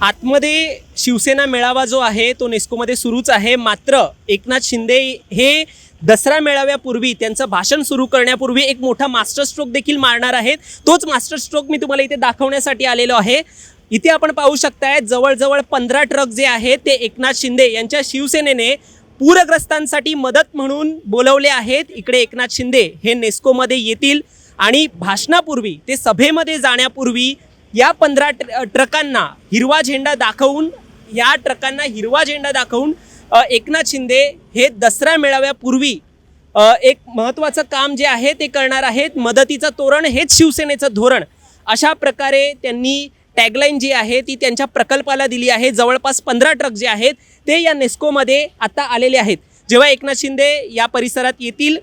आतमध्ये शिवसेना मेळावा जो आहे तो नेस्कोमध्ये सुरूच आहे. मात्र एकनाथ शिंदे हे दसरा मेळाव्यापूर्वी त्यांचं भाषण सुरू करण्यापूर्वी एक मोठा मास्टर स्ट्रोक देखील मारणार आहेत. तोच मास्टर स्ट्रोक मी तुम्हाला इथे दाखवण्यासाठी आलेलो आहे. इथे आपण पाहू शकताय जवळजवळ पंधरा ट्रक जे आहेत ते एकनाथ शिंदे यांच्या शिवसेनेने पूरग्रस्तांसाठी मदत म्हणून बोलवले आहेत. इकडे एकनाथ शिंदे हे नेस्कोमध्ये येतील आणि भाषणापूर्वी ते सभेमध्ये जाण्यापूर्वी या पंधरा ट्र ट्रकांना हिरवा झेंडा दाखवून या ट्रकांना हिरवा झेंडा दाखवून एकनाथ शिंदे हे दसरा मेळाव्यापूर्वी एक महत्त्वाचं काम जे आहे ते करणार आहेत. मदतीचं तोरण हेच शिवसेनेचं धोरण. अशा प्रकारे त्यांनी टॅगलाईन जी आहे ती त्यांच्या प्रकल्पाला दिली आहे. जवळपास पंधरा ट्रक जे आहेत ते या नेस्कोमध्ये आता आलेले आहेत. जेव्हा एकनाथ शिंदे या परिसरात येतील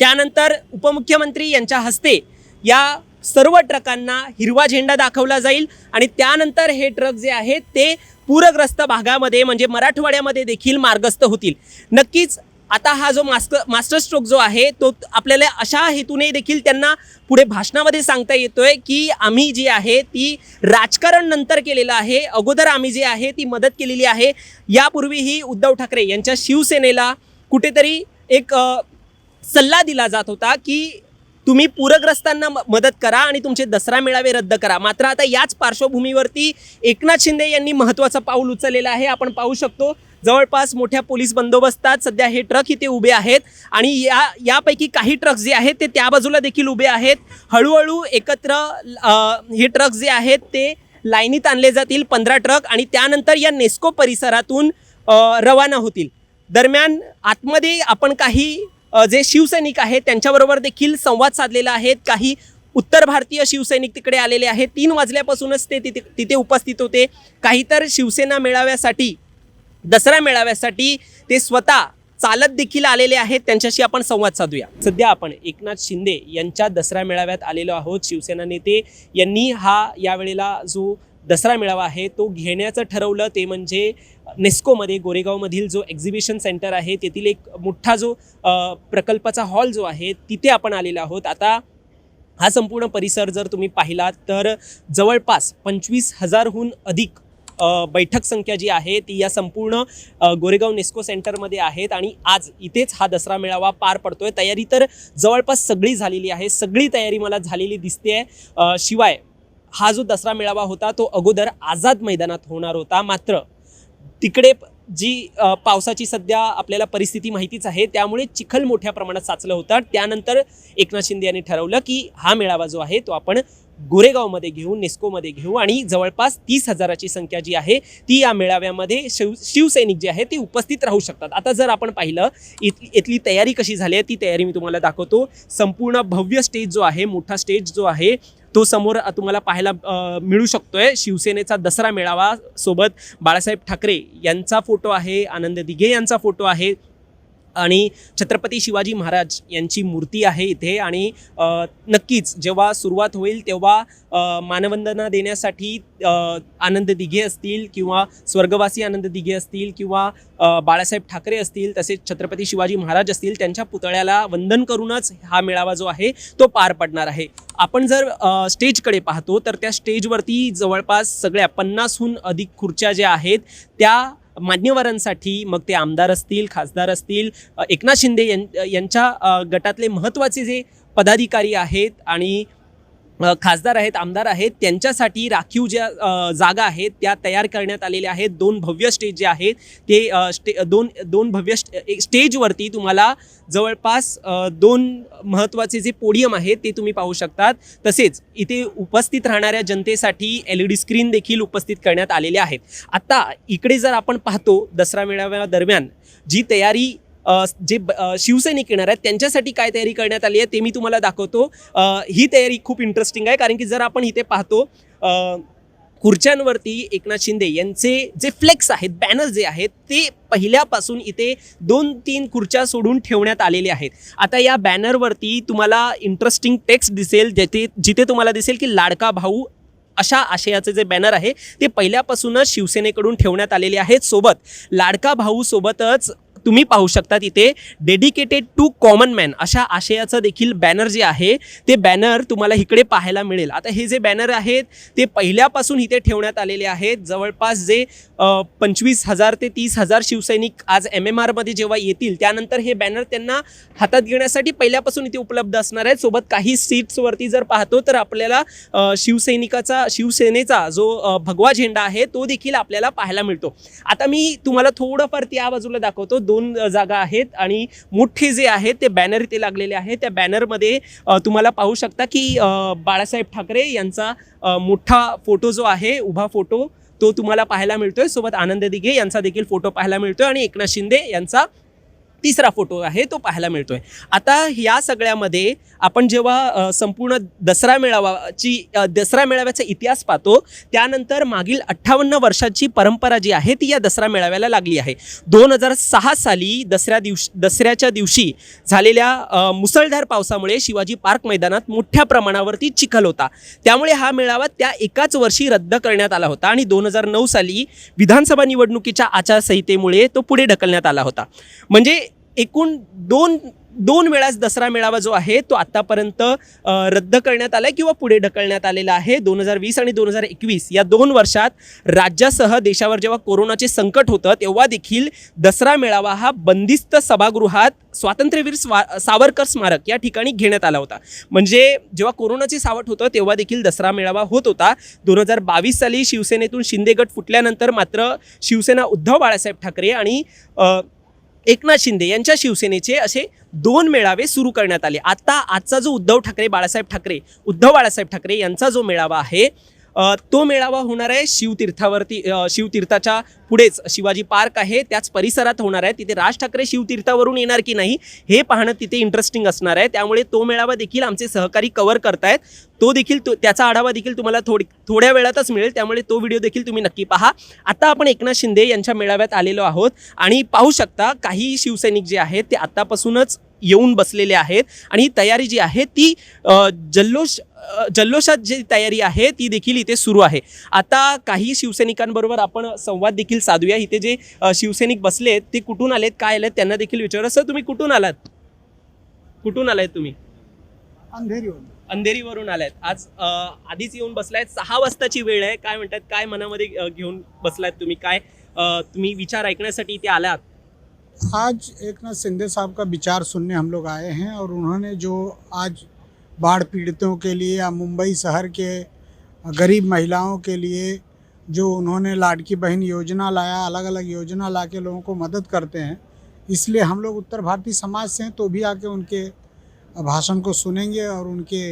त्यानंतर उपमुख्यमंत्री यांच्या हस्ते या सर्व ट्रकांना हिरवा झेंडा दाखवला जाईल आणि त्यानंतर हे ट्रक जे आहेत ते पूरग्रस्त भागामध्ये म्हणजे मराठवाड्यामध्ये देखील मार्गस्थ होतील. नक्कीच आता हा जो मास्टर मास्टर स्ट्रोक जो आहे तो आपल्याला अशा हेतूने देखील त्यांना पुढे भाषणामध्ये सांगता येतोय की आम्ही जी आहे ती राजकारण नंतर केलेलं आहे अगोदर आम्ही जे आहे ती मदत केलेली आहे. यापूर्वीही उद्धव ठाकरे यांच्या शिवसेनेला कुठेतरी एक सल्ला दिला जात होता की तुम्ही पूरग्रस्तांना म- मदत करा आणि तुमचे दसरा मेळावे रद्द करा. मात्र आता याच पार्श्वभूमीवरती एकनाथ शिंदे यांनी महत्त्वाचं पाऊल उचललेलं आहे. आपण पाहू शकतो जवळपास मोठ्या पोलीस बंदोबस्तात सध्या हे ट्रक इथे उभे आहेत आणि या यापैकी काही ट्रक जे आहेत ते त्या बाजूला देखील उभे आहेत. हळूहळू एकत्र हे ट्रक जे आहेत ते लाईनीत आणले जातील पंधरा ट्रक आणि त्यानंतर या नेस्को परिसरातून रवाना होतील. दरम्यान आतमध्ये आपण काही जे शिवसैनिक आहेत त्यांच्याबरोबर देखील संवाद साधलेला आहेत काही उत्तर भारतीय शिवसैनिक तिकडे आलेले आहेत. तीन वाजल्यापासूनच ते तिथे तिथे उपस्थित होते. काही तर शिवसेना मेळाव्यासाठी दसरा मेळाव्यासाठी ते स्वतः चालत देखील आलेले आहेत. त्यांच्याशी आपण संवाद साधूया. सध्या आपण एकनाथ शिंदे यांच्या दसरा मेळाव्यात आलेलो आहोत. शिवसेना नेते यांनी हा यावेळेला जो दसरा मेळावा आहे. तो घेण्याचं ठरवलं ते म्हणजे नेस्कोमध्ये गोरेगावमधील जो एक्झिबिशन सेंटर आहे तेथील एक मोठा जो प्रकल्पाचा हॉल जो आहे तिथे आपण आलेलो आहोत. आता हा संपूर्ण परिसर जर तुम्ही पाहिलात तर जवळपास पंचवीस हजारहून अधिक बैठक संख्या जी आहे ती या संपूर्ण गोरेगाव नेस्को सेंटरमध्ये आहेत आणि आज इथेच हा दसरा मेळावा पार पडतोय. तयारी तर जवळपास सगळी झालेली आहे. सगळी तयारी मला झालेली दिसते शिवाय हा जो दसरा मेळावा होता तो अगोदर आझाद मैदानात होणार होता. मात्र तिकडे जी पावसाची सध्या आपल्याला परिस्थिती माहितीच आहे त्यामुळे चिखल मोठ्या प्रमाणात साचलं होतं. त्यानंतर एकनाथ शिंदे यांनी ठरवलं की हा मेळावा जो आहे तो आपण गोरेगावमध्ये घेऊ नेस्कोमध्ये घेऊ आणि जवळपास तीस हजाराची संख्या जी आहे ती या मेळाव्यामध्ये शिव शिवसैनिक जे आहे ते उपस्थित राहू शकतात. आता जर आपण पाहिलं इथ इथली तयारी कशी झाली आहे ती तयारी मी तुम्हाला दाखवतो. संपूर्ण भव्य स्टेज जो आहे मोठा स्टेज जो आहे तो समोर तुम्हाला पाहायला मिळू मिळू शकतोय. शिवसेनेचा दसरा मेळावा सोबत बाळासाहेब ठाकरे यांचा फोटो आहे आनंद दिघे यांचा फोटो आहे. आणि छत्रपती शिवाजी महाराज यांची मूर्ती आहे इथे. आणि नक्कीच जेव्हा सुरुवात होईल तेव्हा मानवंदना देण्यासाठी आनंद दिघे असतील किंवा स्वर्गवासी आनंद दिघे असतील किंवा बाळासाहेब ठाकरे असतील तसेच छत्रपती शिवाजी महाराज असतील त्यांच्या पुतळ्याला वंदन करूनच हा मेळावा जो आहे तो पार पडणार आहे. आपण जर स्टेजकडे पाहतो तर त्या स्टेजवरती जवळपास सगळ्या पन्नासहून अधिक खुर्च्या ज्या आहेत त्या मान्यवरांसाठी मग ते आमदार असतील खासदार असतील एकनाथ शिंदे यां- यांच्या गटातले महत्त्वाचे जे पदाधिकारी आहेत आणि खासदार आहेत आमदार आहेत त्यांच्यासाठी राखीव ज्या जागा आहेत त्या तयार करण्यात आलेल्या आहेत. दोन भव्य स्टेज जे आहेत ते स्टे दोन दोन भव्य स्टे- एक स्टेजवरती तुम्हाला जवळपास दोन महत्त्वाचे जे पोडियम आहेत ते तुम्ही पाहू शकतात. तसेच इथे उपस्थित राहणाऱ्या जनतेसाठी एल ई डी स्क्रीन देखील उपस्थित करण्यात आलेले आहेत. आत्ता इकडे जर आपण पाहतो दसरा मेळाव्या दरम्यान जी तयारी जे ब- शिवसैनिक येणार आहेत त्यांच्यासाठी काय तयारी करण्यात आली आहे ते मी तुम्हाला दाखवतो. ही तयारी खूप इंटरेस्टिंग आहे कारण की जर आपण इथे पाहतो खुर्च्यांवरती एकनाथ शिंदे यांचे जे फ्लेक्स आहेत बॅनर जे आहेत ते पहिल्यापासून इथे दोन तीन खुर्च्या सोडून ठेवण्यात आलेले आहेत. आता या बॅनरवरती तुम्हाला इंटरेस्टिंग टेक्स्ट दिसेल जिथे जिथे तुम्हाला दिसेल की लाडका भाऊ अशा आशयाचे जे बॅनर आहे ते पहिल्यापासूनच शिवसेनेकडून ठेवण्यात आलेले आहेत. सोबत लाडका भाऊ सोबतच तुम्ही पाहू शकता तिथे डेडिकेटेड टू कॉमन मॅन अशा आशयाचं देखील बॅनर जे आहे ते बॅनर तुम्हाला इकडे पाहायला मिळेल. आता हे जे बॅनर आहेत ते पहिल्यापासून इथे ठेवण्यात आलेले आहेत. जवळपास जे पंचवीस हजार ते तीस हजार शिवसैनिक आज एम एम आरमध्ये जेव्हा येतील त्यानंतर हे बॅनर त्यांना हातात घेण्यासाठी पहिल्यापासून इथे उपलब्ध असणार आहेत. सोबत काही सीट्सवरती जर पाहतो तर आपल्याला शिवसैनिकाचा शिवसेनेचा जो भगवा झेंडा आहे तो देखील आपल्याला पाहायला मिळतो. आता मी तुम्हाला थोडंफार त्या बाजूला दाखवतो. दोन जागा आहेत आणि मोठे जे आहेत ते बॅनर इथे लागलेले आहेत त्या बॅनरमध्ये तुम्हाला पाहू शकता की बाळासाहेब ठाकरे यांचा मोठा फोटो जो आहे उभा फोटो तो तुम्हाला पाहायला मिळतोय. सोबत आनंद दिघे यांचा देखील फोटो पाहायला मिळतोय आणि एकनाथ शिंदे यांचा तिसरा फोटो आहे तो पाहायला मिळतोय. आता या सगळ्यामध्ये आपण जेव्हा संपूर्ण दसरा मेळावाची दसरा मेळाव्याचा इतिहास पाहतो त्यानंतर मागील अठ्ठावन्न वर्षाची परंपरा जी आहे ती या दसरा मेळाव्याला लागली आहे. दोन हजार सहा साली दसऱ्या दिवशी दसऱ्याच्या दिवशी झालेल्या मुसळधार पावसामुळे शिवाजी पार्क मैदानात मोठ्या प्रमाणावरती चिखल होता. त्यामुळे हा मेळावा त्या एकाच वर्षी रद्द करण्यात आला होता आणि दोन हजार नऊ साली विधानसभा निवडणुकीच्या आचारसंहितेमुळे तो पुढे ढकलण्यात आला होता. म्हणजे एकूण दोन दोन वेळास दसरा मेळावा जो आहे तो आत्तापर्यंत रद्द करण्यात आला किंवा पुढे ढकलण्यात आलेला आहे. दोन हजार वीस आणि दोन हजार एकवीस या दोन वर्षात राज्यासह देशावर जेव्हा कोरोनाचे संकट होतं तेव्हा देखील दसरा मेळावा हा बंदिस्त सभागृहात स्वातंत्र्यवीर स्वा सावरकर स्मारक या ठिकाणी घेण्यात आला होता. म्हणजे जेव्हा कोरोनाचे सावट होतं तेव्हा देखील दसरा मेळावा होत होता. दोन हजार बावीस साली शिवसेनेतून शिंदे गट फुटल्यानंतर मात्र शिवसेना उद्धव बाळासाहेब ठाकरे आणि एकनाथ शिंदे यांच्या शिवसेनेचे असे दोन मेळावे सुरू करण्यात आले. आता आजचा जो उद्धव ठाकरे बाळासाहेब ठाकरे उद्धव बाळासाहेब ठाकरे यांचा जो मेळावा आहे तो मेळावा होणार आहे शिवतीर्थावरती शिवतीर्थाच्या पुढेच. शिवाजी पार्क आहे त्याच परिसरात होणार आहे. तिथे राज ठाकरे शिवतीर्थावरून येणार की नाही हे पाहणं तिथे इंटरेस्टिंग असणार आहे. त्यामुळे तो मेळावा देखील आमचे सहकारी कव्हर करतायत. तो देखील तो त्याचा आढावा देखील तुम्हाला थोडी थोड्या वेळातच मिळेल. त्यामुळे तो व्हिडिओ देखील तुम्ही नक्की पहा. आता आपण एकनाथ शिंदे यांच्या मेळाव्यात आलेलो आहोत. आणि पाहू शकता काही शिवसैनिक जे आहेत ते आत्तापासूनच येऊन बसलेले आहेत आणि ही तयारी जी आहे ती जल्लोष जल्लोषात जी तयारी आहे ती देखील इथे सुरू आहे. आता काही शिवसैनिकांबरोबर आपण संवाद देखील साधूया. इथे जे शिवसैनिक बसलेत ते कुठून आलेत काय आलेत त्यांना देखील विचारा. सर तुम्ही कुठून आलात? कुठून आलात तुम्ही? अंधेरीवरून. अंधेरीवरून आलात. आज आधीच येऊन बसलायत. सहा वाजताची वेळ आहे. काय म्हणतात काय मनामध्ये घेऊन बसलायत तुम्ही? काय तुम्ही विचार ऐकण्यासाठी इथे आलात? आज एक नाथ शिंदे साहब का विचार सुनने हम लोग आए हैं और उन्होंने जो आज बाढ़ पीड़ितों के लिए या मुंबई शहर के गरीब महिलाओं के लिए जो उन्होंने लाडकी बहन योजना लाया अलग अलग योजना ला के लोगों को मदद करते हैं, इसलिए हम लोग उत्तर भारतीय समाज से हैं तो भी आके उनके भाषण को सुनेंगे और उनके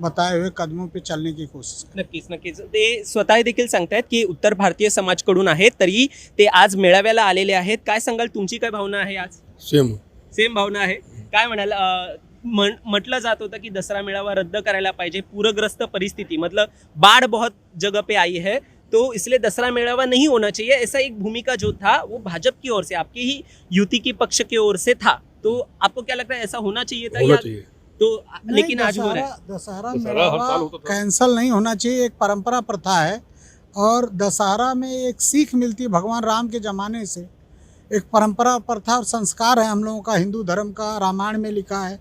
बताए हुए कदमों पे चलने की कोशिश नक्कीच नक्कीच. ते स्वतः देखील सांगतायत की उत्तर भारतीय समाजकडून आहेत तरी ते आज मेळाव्याला आलेले आहेत. काय सांगाल तुमची काय भावना आहे आज? सेम सेम भावना आहे. काय म्हणाल अ, म्हण- म्हटलं जात होतं की दसरा मेळावा रद्द करायला पाहिजे पूरग्रस्त परिस्थिती. मतलब बाढ़ बहुत जगह पे आई है तो इसलिए दसरा मेळावा नहीं होना चाहिए. ऐसा एक भूमिका जो था वो भाजपा की ओर से आपकी ही युति की पक्ष की ओर से था. तो आपको क्या लगता है ऐसा होना चाहिए था होना या चाहिए। तो लेकिन आज हो रहा है। दशहरा था। कैंसल नहीं होना चाहिए एक परंपरा प्रथा है और दशहरा में एक सीख मिलती है भगवान राम के ज़माने से। एक परंपरा प्रथा और संस्कार है हम लोगों का हिंदू धर्म का रामायण में लिखा है।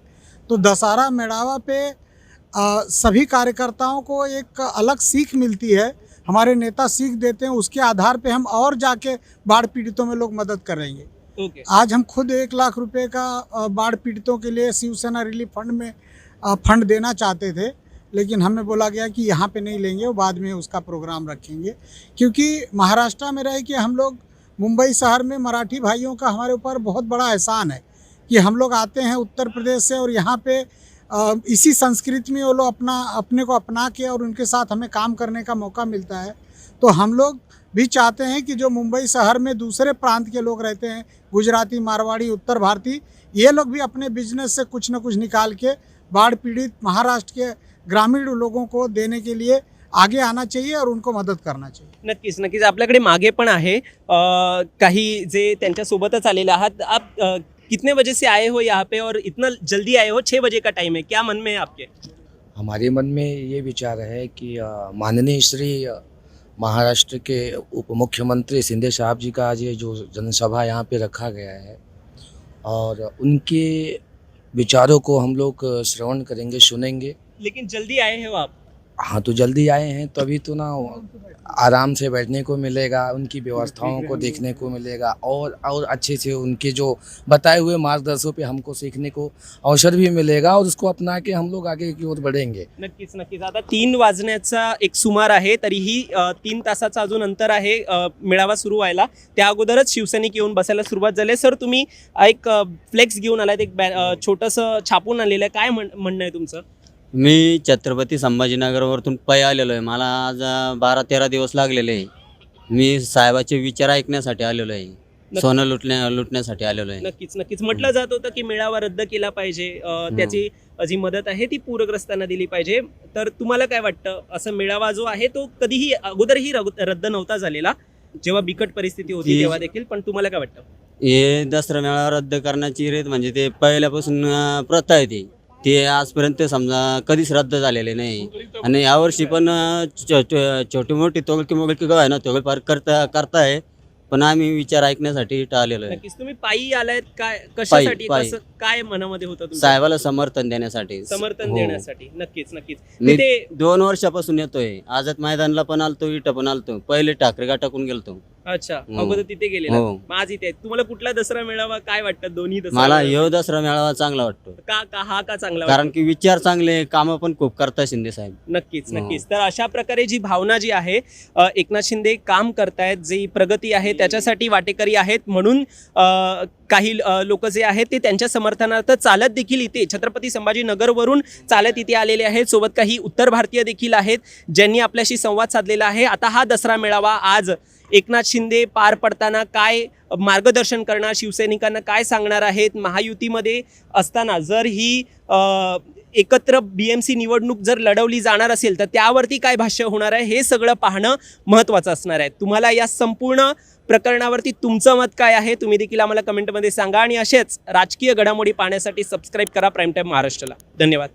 तो दशहरा मेड़ावा पे अ, सभी कार्यकर्ताओं को एक अलग सीख मिलती है। हमारे नेता सीख देते हैं उसके आधार पे हम और जाके बाढ़ पीड़ितों में लोग मदद करेंगे। ओके। आज हम खुद एक लाख रुपए का बाढ़ पीड़ितों के लिए शिवसेना रिलीफ फंड में फंड देना चाहते थे, लेकिन हमें बोला गया कि यहाँ पे नहीं लेंगे, वो बाद में उसका प्रोग्राम रखेंगे। क्योंकि महाराष्ट्र में रह के हम लोग मुंबई शहर में मराठी भाइयों का हमारे ऊपर बहुत बड़ा एहसान है कि हम लोग आते हैं उत्तर प्रदेश से और यहाँ पे इसी संस्कृति में वो लोग अपना, अपने को अपना के और उनके साथ हमें काम करने का मौका मिलता है। तो हम लोग भी चाहते हैं कि जो मुंबई शहर में दूसरे प्रांत के लोग रहते हैं गुजराती मारवाड़ी उत्तर भारतीय ये लोग भी अपने बिजनेस से कुछ ना कुछ निकाल के बाढ़ पीड़ित महाराष्ट्र के ग्रामीण लोगों को देने के लिए आगे आना चाहिए और उनको मदद करना चाहिए। नक्कीच नक्कीच. आपल्याकडे मागे पण आहे. काही जे त्यांच्या सोबतच आलेले आहात आप कितने बजे से आए हो यहाँ पे और इतना जल्दी आए हो? छः बजे का टाइम है. क्या मन में है आपके? हमारे मन में ये विचार है कि माननीय श्री महाराष्ट्र के उप मुख्यमंत्री सिंधे साहब जी का आज ये जो जनसभा यहाँ पे रखा गया है और उनके विचारों को हम लोग श्रवण करेंगे, सुनेंगे। लेकिन जल्दी आए हैं आप? हाँ तो जल्दी आए हैं तो अभी तो ना आराम से बैठने को मिलेगा उनकी व्यवस्थाओं को देखने को मिलेगा और और अच्छे से उनके जो बताए हुए मार्गदर्शकों पे हमको सीखने को अवसर भी मिलेगा और उसको अपना के हम लोग आगे की ओर बढ़ेंगे। नक्कीच नक्कीच. आता तीन वाजण्याचा एक सुमार आहे तरीही तीन तासाचा अजून अंतर आहे मेळावा सुरू व्हायला. त्या अगोदरच शिवसैनिक येऊन बसायला सुरुवात झाली. सर तुम्ही एक फ्लेक्स घेऊन आलात एक बॅ- छोटंसं छापून आलेलं आहे. काय म्हण- म्हणणं आहे तुमचं? मी छत्रपती संभाजीनगरवरतून पै आलेलो आहे. मला आज बारा तेरा दिवस लागलेले आहे. मी साहेबाचे विचार ऐकण्यासाठी आलेलो आहे. सोनं लुटण्या लुटण्यासाठी आलेलो आहे. नक्कीच नक्कीच. म्हटलं जात होतं की मेळावा रद्द केला पाहिजे. अ, त्याची जी मदत आहे ती पूरग्रस्तांना दिली पाहिजे. तर तुम्हाला काय वाटतं? असं मेळावा जो आहे तो कधीही अगोदरही रग- रद्द नव्हता झालेला. जेव्हा बिकट परिस्थिती होती ती- तेव्हा देखील. पण तुम्हाला काय वाटतं? हे दसरा मेळावा रद्द करण्याची रीत म्हणजे ते पहिल्यापासून अं, प्रथा आहे ती. ते आजपर्यंत समजा कधीच रद्द झालेले नाही. आणि यावर्षी पण अं, छ- छ- छोटी मोठी तोगलकी मोगलकी गाव आहे ना तोगलपार करता करताय. पण आम्ही विचार ऐकण्यासाठी टाळलेलो आहे. नक्कीच. तुम्ही पायी आलायत काय कशासाठी? पायी. कसं काय मनामध्ये होतं तुमच्या? साहेबाला समर्थन देण्यासाठी. समर्थन हो. देण्यासाठी. नक्कीच नक्कीच. मी दोन वर्षापासून येतोय. आझाद मैदानला पण आलतो इथं पण आलतो. पहिले ठाकरे टाकून गेलतो. अच्छा हो. अगोदर तिथे गेलेला हो. मग आज इथे आहेत. तुम्हाला कुठला दसरा मेळावा काय वाटतं दोन्ही दसरा मला मेळावे? ह्यो दसरा मेळावा चांगला वाटतो का का हा का चांगला कारण की विचार चांगले कामं पण खूप करता शिंदे साहेब नक्कीच हो. नक्कीच तर अशा प्रकारे जी भावना जी आहे अ, एकनाथ शिंदे काम करतायत जी प्रगती आहे त्याच्यासाठी वाटेकरी आहेत म्हणून अ, काही लोक जे आहेत ते त्यांच्या समर्थनार्थ चालत देखील इथे छत्रपती संभाजीनगरवरून चालत इथे आलेले आहेत सोबत काही उत्तर भारतीय देखील आहेत ज्यांनी आपल्याशी संवाद साधलेला आहे आता हा दसरा मेळावा आज एकनाथ शिंदे पार पडताना काय मार्गदर्शन करणार शिवसैनिकांना काय सांगणार आहेत महायुतीमध्ये असताना? जर ही एकत्र बी एम सी निवडणूक जर लढवली जाणार असेल तर त्यावरती काय भाष्य होणार आहे? हे सगळं पाहणं महत्त्वाचं असणार आहे. तुम्हाला या संपूर्ण प्रकरणावरती तुमचं मत काय आहे? तुम्ही देखील आम्हाला कमेंटमध्ये सांगा आणि असेच राजकीय घडामोडी पाहण्यासाठी सबस्क्राईब करा प्राईम टाईम महाराष्ट्राला धन्यवाद.